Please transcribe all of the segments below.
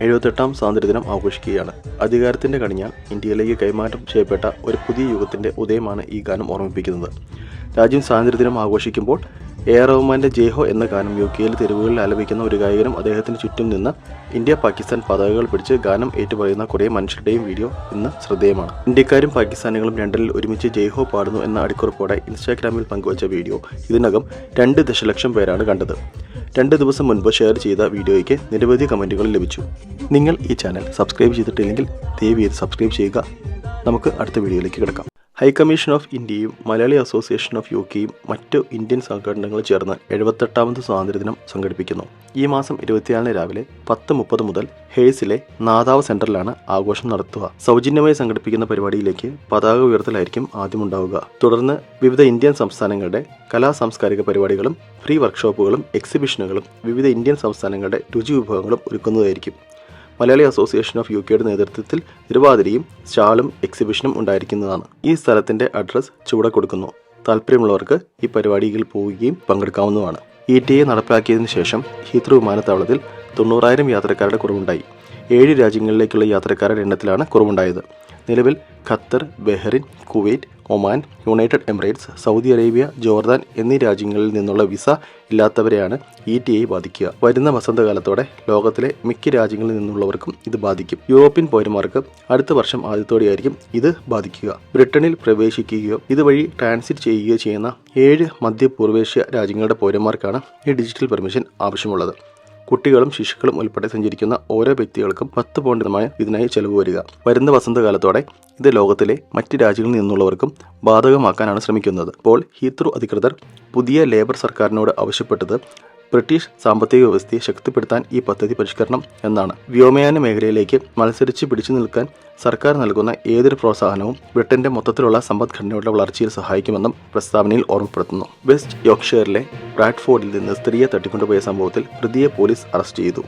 എഴുപത്തെട്ടാം സ്വാതന്ത്ര്യദിനം ആഘോഷിക്കുകയാണ്. അധികാരത്തിന്റെ കണിഞ്ഞാൽ ഇന്ത്യയിലേക്ക് കൈമാറ്റം ചെയ്യപ്പെട്ട ഒരു പുതിയ യുഗത്തിന്റെ ഉദയമാണ് ഈ ഗാനം ഓർമ്മിപ്പിക്കുന്നത്. രാജ്യം സ്വാതന്ത്ര്യദിനം ആഘോഷിക്കുമ്പോൾ എ ആർ റഹ്മാന്റെ ജേഹോ എന്ന ഗാനം യു കെയിൽ തെരുവുകളിൽ ആലപിക്കുന്ന ഒരു ഗായകനും അദ്ദേഹത്തിന് ചുറ്റും നിന്ന് ഇന്ത്യ പാകിസ്ഥാൻ പതാകകൾ പിടിച്ച് ഗാനം ഏറ്റുപറയുന്ന കുറേ മനുഷ്യരുടെയും വീഡിയോ ഇന്ന് ശ്രദ്ധേയമാണ്. ഇന്ത്യക്കാരും പാകിസ്ഥാനികളും ലണ്ടനിൽ ഒരുമിച്ച് ജയ്ഹോ പാടുന്നു എന്ന അടിക്കുറിപ്പോടെ ഇൻസ്റ്റാഗ്രാമിൽ പങ്കുവച്ച വീഡിയോ ഇതിനകം രണ്ട് ദശലക്ഷം പേരാണ് കണ്ടത്. രണ്ട് ദിവസം മുൻപ് ഷെയർ ചെയ്ത വീഡിയോയ്ക്ക് നിരവധി കമന്റുകൾ ലഭിച്ചു. നിങ്ങൾ ഈ ചാനൽ സബ്സ്ക്രൈബ് ചെയ്തിട്ടില്ലെങ്കിൽ ദയവ് ചെയ്ത് സബ്സ്ക്രൈബ് ചെയ്യുക. നമുക്ക് അടുത്ത വീഡിയോയിലേക്ക് കിടക്കാം. ഹൈക്കമ്മീഷൻ ഓഫ് ഇന്ത്യയും മലയാളി അസോസിയേഷൻ ഓഫ് യു കെയും മറ്റ് ഇന്ത്യൻ സംഘടനകൾ ചേർന്ന് എഴുപത്തെട്ടാമത് സ്വാതന്ത്ര്യദിനം സംഘടിപ്പിക്കുന്നു. ഈ മാസം ഇരുപത്തിനാലിന് രാവിലെ പത്ത് മുപ്പത് മുതൽ ഹേഴ്സിലെ നാദാവ് സെന്ററിലാണ് ആഘോഷം നടത്തുക. സൗജന്യമായി സംഘടിപ്പിക്കുന്ന പരിപാടിയിലേക്ക് പതാക ഉയർത്തലായിരിക്കും ആദ്യമുണ്ടാവുക. തുടർന്ന് വിവിധ ഇന്ത്യൻ സംസ്ഥാനങ്ങളുടെ കലാ സാംസ്കാരിക പരിപാടികളും ഫ്രീ വർക്ക്ഷോപ്പുകളും എക്സിബിഷനുകളും വിവിധ ഇന്ത്യൻ സംസ്ഥാനങ്ങളുടെ രുചി വിഭവങ്ങളും ഒരുക്കുന്നതായിരിക്കും. മലയാളി അസോസിയേഷൻ ഓഫ് യു കെയുടെ നേതൃത്വത്തിൽ തിരുവാതിരയും സ്റ്റാളും എക്സിബിഷനും ഉണ്ടായിരിക്കുന്നതാണ്. ഈ സ്ഥലത്തിന്റെ അഡ്രസ് ചുവടെ കൊടുക്കുന്നു. താല്പര്യമുള്ളവർക്ക് ഈ പരിപാടിയിൽ പോവുകയും പങ്കെടുക്കാവുന്നതാണ്. ഇ ടി എ നടപ്പിലാക്കിയതിനു ശേഷം ഹീത്രൂ വിമാനത്താവളത്തിൽ തൊണ്ണൂറായിരം യാത്രക്കാരുടെ കുറവുണ്ടായി. ഏഴ് രാജ്യങ്ങളിലേക്കുള്ള യാത്രക്കാരുടെ എണ്ണത്തിലാണ് കുറവുണ്ടായത്. നിലവിൽ Qatar Bahrain Kuwait Oman United Emirates Saudi Arabia Jordan എന്നീ രാജ്യങ്ങളിൽ നിന്നുള്ള വിസ ഇല്ലാത്തവരെയാണ് ഇ ടി ഐ ബാധിക്കുക. വരുന്ന വസന്തകാലത്തോടെ ലോകത്തിലെ മിക്ക രാജ്യങ്ങളിൽ നിന്നുള്ളവർക്കും ഇത് ബാധിക്കും. യൂറോപ്യൻ പൗരന്മാർക്ക് അടുത്ത വർഷം ആദ്യത്തോടെയായിരിക്കും ഇത് ബാധിക്കുക. ബ്രിട്ടനിൽ പ്രവേശിക്കുകയോ ഇതുവഴി ട്രാൻസിറ്റ് ചെയ്യുകയോ ചെയ്യുന്ന ഏഴ് മധ്യപൂർവേഷ്യ രാജ്യങ്ങളുടെ പൗരന്മാർക്കാണ് ഈ ഡിജിറ്റൽ പെർമിഷൻ ആവശ്യമുള്ളത്. കുട്ടികളും ശിശുക്കളും ഉൾപ്പെടെ സഞ്ചരിക്കുന്ന ഓരോ വ്യക്തികൾക്കും പത്ത് പോണ്ടിതമായ ഇതിനായി ചെലവ് വരിക. വരുന്ന വസന്തകാലത്തോടെ ഇത് ലോകത്തിലെ മറ്റ് രാജ്യങ്ങളിൽ നിന്നുള്ളവർക്കും ബാധകമാക്കാനാണ് ശ്രമിക്കുന്നത്. ഇപ്പോൾ ഹീത്രു അധികൃതർ പുതിയ ലേബർ സർക്കാരിനോട് ആവശ്യപ്പെട്ടത് ബ്രിട്ടീഷ് സാമ്പത്തിക വ്യവസ്ഥയെ ശക്തിപ്പെടുത്താൻ ഈ പദ്ധതി പരിഷ്കരണം എന്നാണ്. വ്യോമയാന മേഖലയിലേക്ക് മത്സരിച്ച് പിടിച്ചു നിൽക്കാൻ സർക്കാർ നൽകുന്ന ഏതൊരു പ്രോത്സാഹനവും ബ്രിട്ടന്റെ മൊത്തത്തിലുള്ള സമ്പദ്ഘടനയുടെ വളർച്ചയിൽ സഹായിക്കുമെന്നും പ്രസ്താവനയിൽ ഓർമ്മപ്പെടുത്തുന്നു. വെസ്റ്റ് യോർക്ക്ഷയറിലെ ബ്രാഡ്ഫോർഡിൽ നിന്ന് സ്ത്രീയെ തട്ടിക്കൊണ്ടുപോയ സംഭവത്തിൽ പ്രതിയെ പോലീസ് അറസ്റ്റ് ചെയ്തു.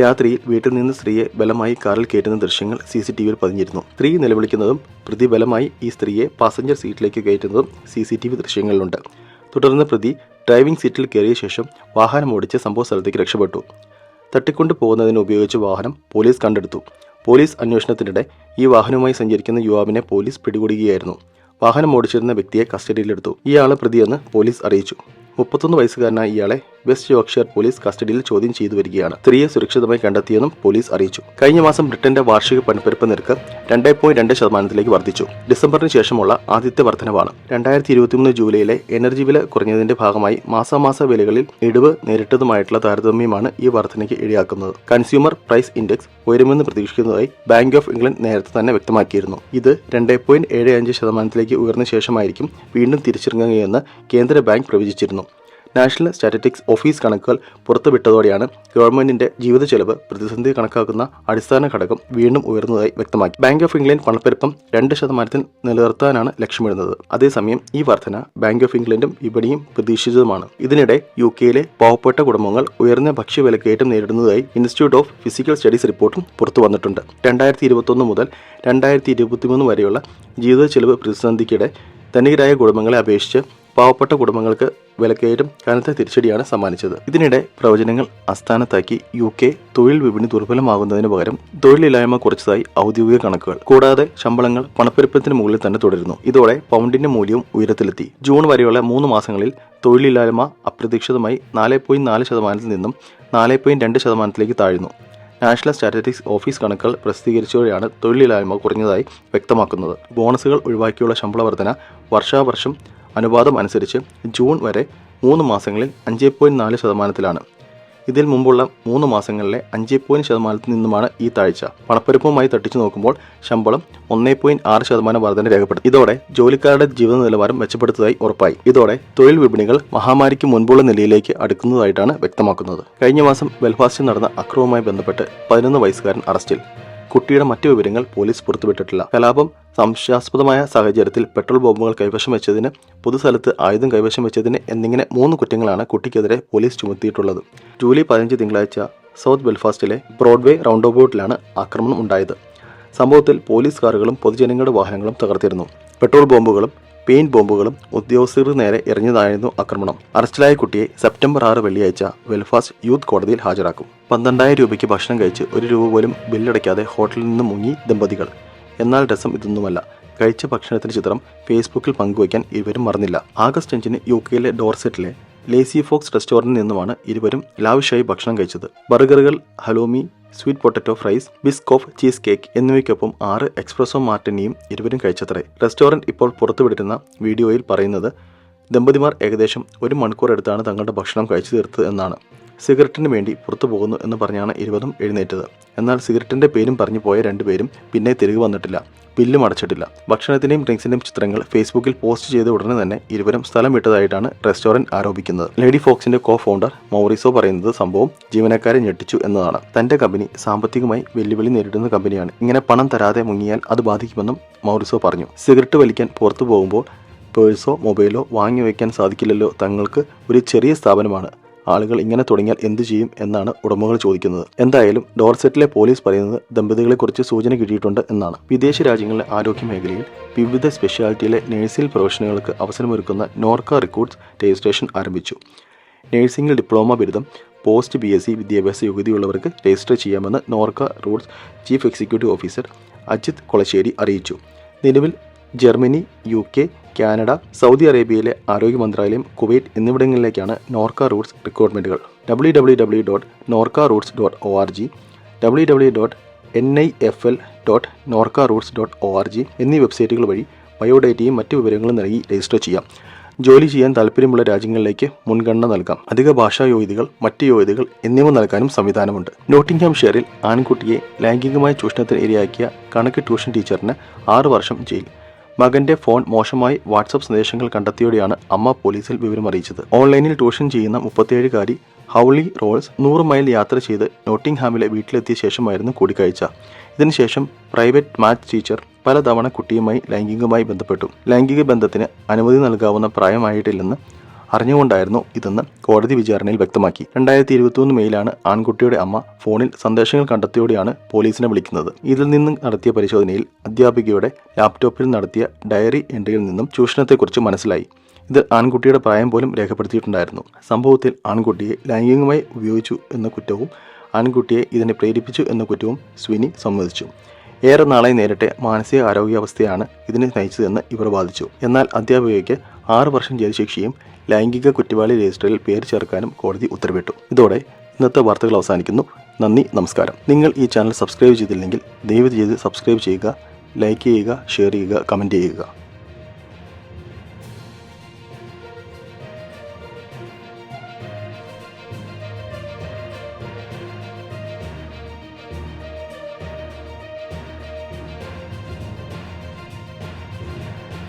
രാത്രിയിൽ വീട്ടിൽ നിന്ന് സ്ത്രീയെ ബലമായി കാറിൽ കയറ്റുന്ന ദൃശ്യങ്ങൾ സി സി ടി വിയിൽ പതിഞ്ഞിരുന്നു. സ്ത്രീ നിലവിളിക്കുന്നതും പ്രതി ബലമായി ഈ സ്ത്രീയെ പാസഞ്ചർ സീറ്റിലേക്ക് കയറ്റുന്നതും സി സി ടി വി ദൃശ്യങ്ങളിലുണ്ട്. തുടർന്ന് പ്രതി ഡ്രൈവിംഗ് സീറ്റിൽ കയറിയ ശേഷം വാഹനം ഓടിച്ച് സംഭവ സ്ഥലത്തേക്ക് രക്ഷപ്പെട്ടു. തട്ടിക്കൊണ്ടു പോകുന്നതിന് ഉപയോഗിച്ച വാഹനം പോലീസ് കണ്ടെടുത്തു. പോലീസ് അന്വേഷണത്തിനിടെ ഈ വാഹനവുമായി സഞ്ചരിക്കുന്ന യുവാവിനെ പോലീസ് പിടികൂടുകയായിരുന്നു. വാഹനം ഓടിച്ചിരുന്ന വ്യക്തിയെ കസ്റ്റഡിയിലെടുത്തു. ഇയാളെ പ്രതിയെന്ന് പോലീസ് അറിയിച്ചു. മുപ്പത്തൊന്ന് വയസ്സുകാരനായ ഇയാളെ വെസ്റ്റ് യോക്ഷയർ പോലീസ് കസ്റ്റഡിയിൽ ചോദ്യം ചെയ്തു വരികയാണ്. സ്ത്രീയെ സുരക്ഷിതമായി കണ്ടെത്തിയെന്നും പോലീസ് അറിയിച്ചു. കഴിഞ്ഞ മാസം ബ്രിട്ടന്റെ വാർഷിക പണപ്പെരുപ്പ് നിരക്ക് രണ്ടേ പോയിന്റ് രണ്ട് ശതമാനത്തിലേക്ക് വർദ്ധിച്ചു. ഡിസംബറിന് ശേഷമുള്ള ആദ്യത്തെ വർധനവാണ്. രണ്ടായിരത്തി ഇരുപത്തിമൂന്ന് ജൂലൈയിലെ എനർജി വില കുറഞ്ഞതിന്റെ ഭാഗമായി മാസാമാസ വിലകളിൽ ഇടിവ് നേരിട്ടതുമായിട്ടുള്ള താരതമ്യമാണ് ഈ വർധനയ്ക്ക് ഇടയാക്കുന്നത്. കൺസ്യൂമർ പ്രൈസ് ഇൻഡെക്സ് ഉയരുമെന്ന് പ്രതീക്ഷിക്കുന്നതായി ബാങ്ക് ഓഫ് ഇംഗ്ലണ്ട് നേരത്തെ തന്നെ വ്യക്തമാക്കിയിരുന്നു. ഇത് രണ്ടേ പോയിന്റ് ഏഴ് അഞ്ച് ശതമാനത്തിലേക്ക് ഉയർന്ന ശേഷമായിരിക്കും വീണ്ടും തിരിച്ചിറങ്ങുകയെന്ന് കേന്ദ്ര ബാങ്ക് പ്രവചിച്ചിരുന്നു. നാഷണൽ സ്റ്റാറ്റിസ്റ്റിക്സ് ഓഫീസ് കണക്കുകൾ പുറത്തുവിട്ടതോടെയാണ് ഗവൺമെന്റിന്റെ ജീവിത ചെലവ് പ്രതിസന്ധി കണക്കാക്കുന്ന അടിസ്ഥാന ഘടകം വീണ്ടും ഉയർന്നതായി വ്യക്തമാക്കി. ബാങ്ക് ഓഫ് ഇംഗ്ലണ്ട് പണപ്പെരുപ്പം രണ്ട് ശതമാനത്തിൽ നിലനിർത്താനാണ് ലക്ഷ്യമിടുന്നത്. അതേസമയം ഈ വർധന ബാങ്ക് ഓഫ് ഇംഗ്ലണ്ടും വിപണിയും പ്രതീക്ഷിച്ചതുമാണ്. ഇതിനിടെ യു കെയിലെ പാവപ്പെട്ട കുടുംബങ്ങൾ ഉയർന്ന ഭക്ഷ്യവിലക്കയറ്റം നേരിടുന്നതായി ഇൻസ്റ്റിറ്റ്യൂട്ട് ഓഫ് ഫിസിക്കൽ സ്റ്റഡീസ് റിപ്പോർട്ടും പുറത്തു വന്നിട്ടുണ്ട് രണ്ടായിരത്തി ഇരുപത്തൊന്ന് മുതൽ രണ്ടായിരത്തി ഇരുപത്തിമൂന്ന് വരെയുള്ള ജീവിത ചെലവ് പ്രതിസന്ധിക്കിടെ ധനികരായ കുടുംബങ്ങളെ അപേക്ഷിച്ച് പാവപ്പെട്ട കുടുംബങ്ങൾക്ക് വിലക്കയറ്റം കനത്ത തിരിച്ചടിയാണ് സമ്മാനിച്ചത്. ഇതിനിടെ പ്രവചനങ്ങൾ അസ്ഥാനത്താക്കി യു കെ തൊഴിൽ വിപണി ദുർബലമാകുന്നതിന് പകരം തൊഴിലില്ലായ്മ കുറച്ചതായി ഔദ്യോഗിക കണക്കുകൾ. കൂടാതെ ശമ്പളങ്ങൾ പണപ്പെരുപ്പത്തിന് മുകളിൽ തന്നെ തുടരുന്നു. ഇതോടെ പൗണ്ടിന്റെ മൂല്യവും ഉയരത്തിലെത്തി. ജൂൺ വരെയുള്ള മൂന്ന് മാസങ്ങളിൽ തൊഴിലില്ലായ്മ അപ്രതീക്ഷിതമായി നാല് പോയിന്റ് നാല് ശതമാനത്തിൽ നിന്നും നാല് പോയിന്റ് രണ്ട് ശതമാനത്തിലേക്ക് താഴ്ന്നു. നാഷണൽ സ്റ്റാറ്റിസ്റ്റിക്സ് ഓഫീസ് കണക്കുകൾ പ്രസിദ്ധീകരിച്ചതോടെയാണ് തൊഴിലില്ലായ്മ കുറഞ്ഞതായി വ്യക്തമാക്കുന്നത്. ബോണസുകൾ ഒഴിവാക്കിയുള്ള ശമ്പള വർധന വർഷാവർഷം അനുപാതം അനുസരിച്ച് ജൂൺ വരെ മൂന്ന് മാസങ്ങളിൽ അഞ്ച് പോയിന്റ് നാല് ശതമാനത്തിലാണ്. ഇതിൽ മുമ്പുള്ള മൂന്ന് മാസങ്ങളിലെ അഞ്ച് പോയിന്റ് ശതമാനത്തിൽ നിന്നുമാണ് ഈ താഴ്ച. പണപ്പെരുപ്പവുമായി തട്ടിച്ചു നോക്കുമ്പോൾ ശമ്പളം ഒന്നേ പോയിന്റ് ആറ് ശതമാനം വർധന രേഖപ്പെടുത്തി. ഇതോടെ ജോലിക്കാരുടെ ജീവിത നിലവാരം മെച്ചപ്പെടുത്തതായി ഉറപ്പായി. ഇതോടെ തൊഴിൽ വിപണികൾ മഹാമാരിക്ക് മുൻപുള്ള നിലയിലേക്ക് അടുക്കുന്നതായിട്ടാണ് വ്യക്തമാക്കുന്നത്. കഴിഞ്ഞ മാസം ബെൽഫാസ്റ്റിൽ നടന്ന അക്രമവുമായി ബന്ധപ്പെട്ട് പതിനൊന്ന് വയസ്സുകാരൻ അറസ്റ്റിൽ. കുട്ടിയുടെ മറ്റു വിവരങ്ങൾ പോലീസ് പുറത്തുവിട്ടിട്ടില്ല. കലാപം സംശയാസ്പദമായ സാഹചര്യത്തിൽ പെട്രോൾ ബോംബുകൾ കൈവശം വെച്ചതിന് പൊതുസ്ഥലത്ത് ആയുധം കൈവശം വെച്ചതിന് എന്നിങ്ങനെ മൂന്ന് കുറ്റങ്ങളാണ് കുട്ടിക്കെതിരെ പോലീസ് ചുമത്തിയിട്ടുള്ളത്. ജൂലൈ പതിനഞ്ച് തിങ്കളാഴ്ച സൗത്ത് ബെൽഫാസ്റ്റിലെ ബ്രോഡ്വേ റൗണ്ട് അബൌട്ടിലാണ് ആക്രമണം ഉണ്ടായത്. സംഭവത്തിൽ പോലീസ് കാറുകളും പൊതുജനങ്ങളുടെ വാഹനങ്ങളും തകർത്തിരുന്നു. പെട്രോൾ ബോംബുകളും പെയിന്റ് ബോംബുകളും ഉദ്യോഗസ്ഥർക്ക് നേരെ എറിഞ്ഞതായിരുന്നു ആക്രമണം. അറസ്റ്റിലായ കുട്ടിയെ സെപ്റ്റംബർ ആറ് വെള്ളിയാഴ്ച വെൽഫാസ്റ്റ് യൂത്ത് കോടതിയിൽ ഹാജരാക്കും. പന്ത്രണ്ടായിരം രൂപയ്ക്ക് ഭക്ഷണം കഴിച്ച് ഒരു രൂപ പോലും ബില്ലടയ്ക്കാതെ ഹോട്ടലിൽ നിന്ന് മുങ്ങി ദമ്പതികൾ. എന്നാൽ രസം ഇതൊന്നുമല്ല. കഴിച്ച ഭക്ഷണത്തിന്റെ ചിത്രം ഫേസ്ബുക്കിൽ പങ്കുവയ്ക്കാൻ ഇരുവരും മറന്നില്ല. ആഗസ്റ്റ് അഞ്ചിന് യു കെയിലെ ഡോർസെറ്റിലെ ലേസി ഫോക്സ് റെസ്റ്റോറന്റിൽ നിന്നുമാണ് ഇരുവരും ലാവിഷായി ഭക്ഷണം കഴിച്ചത്. ബർഗറുകൾ halloumi sweet potato fries Biscoff cheesecake എന്നിവയ്ക്കൊപ്പം ആറ് എക്സ്പ്രസോ മാർട്ടിനിയും ഇരുവരും കഴിച്ചത്രേ. റെസ്റ്റോറന്റ് ഇപ്പോൾ പുറത്തുവിട്ടിരുന്ന വീഡിയോയിൽ പറയുന്നത് ദമ്പതിമാർ ഏകദേശം ഒരു മണിക്കൂർ എടുത്താണ് തങ്ങളുടെ ഭക്ഷണം കഴിച്ചു തീർത്തത് എന്നാണ്. സിഗരറ്റിന് വേണ്ടി പുറത്തു പോകുന്നു എന്ന് പറഞ്ഞാണ് ഇരുവരും എഴുന്നേറ്റത്. എന്നാൽ സിഗരറ്റിന്റെ പേരും പറഞ്ഞു പോയ രണ്ടുപേരും പിന്നെ തിരികെ വന്നിട്ടില്ല. ബില്ലും അടച്ചിട്ടില്ല. ഭക്ഷണത്തിന്റെയും ഡ്രിങ്ക്സിന്റെയും ചിത്രങ്ങൾ ഫേസ്ബുക്കിൽ പോസ്റ്റ് ചെയ്ത ഉടനെ തന്നെ ഇരുവരും സ്ഥലം വിട്ടതായിട്ടാണ് റെസ്റ്റോറന്റ് ആരോപിക്കുന്നത്. ലേഡി ഫോക്സിന്റെ കോ ഫൗണ്ടർ മൗറിസോ പറയുന്നത് സംഭവം ജീവനക്കാരെ ഞെട്ടിച്ചു എന്നതാണ്. തന്റെ കമ്പനി സാമ്പത്തികമായി വെല്ലുവിളി നേരിടുന്ന കമ്പനിയാണ്. ഇങ്ങനെ പണം തരാതെ മുങ്ങിയാൽ അത് ബാധിക്കുമെന്നും മൗറിസോ പറഞ്ഞു. സിഗരറ്റ് വലിക്കാൻ പുറത്തു പോകുമ്പോൾ പേഴ്സോ മൊബൈലോ വാങ്ങി വയ്ക്കാൻ സാധിക്കില്ലല്ലോ തങ്ങൾക്ക് ഒരു ചെറിയ സ്ഥാപനമാണ്. ആളുകൾ ഇങ്ങനെ തുടങ്ങിയാൽ എന്തു ചെയ്യും എന്നാണ് ഉടമകൾ ചോദിക്കുന്നത്. എന്തായാലും ഡോർസെറ്റിലെ പോലീസ് പറയുന്നത് ദമ്പതികളെക്കുറിച്ച് സൂചന കിട്ടിയിട്ടുണ്ട് എന്നാണ്. വിദേശ രാജ്യങ്ങളിലെ ആരോഗ്യ മേഖലയിൽ വിവിധ സ്പെഷ്യാലിറ്റിയിലെ നഴ്സിംഗ് പ്രൊഫഷനുകൾക്ക് അവസരമൊരുക്കുന്ന നോർക്ക റിക്രൂട്ട്സ് രജിസ്ട്രേഷൻ ആരംഭിച്ചു. നഴ്സിംഗിൽ ഡിപ്ലോമ ബിരുദം പോസ്റ്റ് ബി എസ് സി വിദ്യാഭ്യാസ യോഗ്യതയുള്ളവർക്ക് രജിസ്റ്റർ ചെയ്യാമെന്ന് Norka Roots chief executive officer Ajith Kolassery അറിയിച്ചു. നിലവിൽ Germany U K Canada Saudi അറേബ്യയിലെ ആരോഗ്യ മന്ത്രാലയം കുവൈറ്റ് എന്നിവിടങ്ങളിലേക്കാണ് Norka Roots റിക്രൂട്ട്മെന്റുകൾ W W W dot Norka Roots dot O R G W W dot N I F L dot Norka Roots dot O R G എന്നീ വെബ്സൈറ്റുകൾ വഴി ബയോഡേറ്റയും മറ്റ് വിവരങ്ങളും നൽകി രജിസ്റ്റർ ചെയ്യാം. ജോലി ചെയ്യാൻ താല്പര്യമുള്ള രാജ്യങ്ങളിലേക്ക് മുൻഗണന നൽകാം. അധിക ഭാഷാ യോഗ്യതകൾ മറ്റ് യോഗ്യതകൾ എന്നിവ നൽകാനും സംവിധാനമുണ്ട്. നോട്ടിംഗ്ഹാം ഷെയറിൽ ആൺകുട്ടിയെ ലൈംഗികമായ ചൂഷണത്തിന് ഇരയാക്കിയ കണക്ക് ട്യൂഷൻ ടീച്ചറിന് ആറ് വർഷം ജയിൽ. മകന്റെ ഫോൺ മോശമായി വാട്സപ്പ് സന്ദേശങ്ങൾ കണ്ടെത്തിയോടെയാണ് അമ്മ പോലീസിൽ വിവരം അറിയിച്ചത് ഓൺലൈനിൽ ട്യൂഷൻ ചെയ്യുന്ന മുപ്പത്തിയേഴുകാരി ഹൗളി റോൾസ് നൂറ് മൈൽ യാത്ര ചെയ്ത് നോട്ടിംഗ്ഹാമിലെ വീട്ടിലെത്തിയ ശേഷമായിരുന്നു കൂടിക്കാഴ്ച. ഇതിനുശേഷം പ്രൈവറ്റ് മാത്സ് ടീച്ചർ പലതവണ കുട്ടിയുമായി ലൈംഗികമായി ബന്ധപ്പെട്ടു. ലൈംഗിക ബന്ധത്തിന് അനുമതി നൽകാവുന്ന പ്രായമായിട്ടില്ലെന്ന് അറിഞ്ഞുകൊണ്ടായിരുന്നു ഇതെന്ന് കോടതി വിചാരണയിൽ വ്യക്തമാക്കി. രണ്ടായിരത്തി ഇരുപത്തിയൊന്ന് മെയിലാണ് ആൺകുട്ടിയുടെ അമ്മ ഫോണിൽ സന്ദേശങ്ങൾ കണ്ടെത്തിയോടെയാണ് പോലീസിനെ വിളിക്കുന്നത്. ഇതിൽ നിന്നും നടത്തിയ പരിശോധനയിൽ അധ്യാപികയുടെ ലാപ്ടോപ്പിൽ നടത്തിയ ഡയറി എൻട്രിയിൽ നിന്നും ചൂഷണത്തെക്കുറിച്ച് മനസ്സിലായി. ഇത് ആൺകുട്ടിയുടെ പ്രായം പോലും രേഖപ്പെടുത്തിയിട്ടുണ്ടായിരുന്നു. സംഭവത്തിൽ ആൺകുട്ടിയെ ലൈംഗികമായി ഉപയോഗിച്ചു എന്ന കുറ്റവും ആൺകുട്ടിയെ ഇതിനെ പ്രേരിപ്പിച്ചു എന്ന കുറ്റവും സ്വിനി സമ്മതിച്ചു. ഏറെ നാളായി നേരിട്ട് മാനസിക ആരോഗ്യാവസ്ഥയാണ് ഇതിനെ നയിച്ചതെന്ന് ഇവർ വാദിച്ചു. എന്നാൽ അധ്യാപികയ്ക്ക് ആറ് വർഷം ജയിൽ ശിക്ഷയും ലൈംഗിക കുറ്റവാളി രജിസ്റ്ററിൽ പേര് ചേർക്കാനും കോടതി ഉത്തരവിട്ടു. ഇതോടെ ഇന്നത്തെ വാർത്തകൾ അവസാനിക്കുന്നു. നന്ദി നമസ്കാരം. നിങ്ങൾ ഈ ചാനൽ സബ്സ്ക്രൈബ് ചെയ്തില്ലെങ്കിൽ ദയവ് ചെയ്ത് സബ്സ്ക്രൈബ് ചെയ്യുക ലൈക്ക് ചെയ്യുക ഷെയർ ചെയ്യുക കമന്റ് ചെയ്യുക.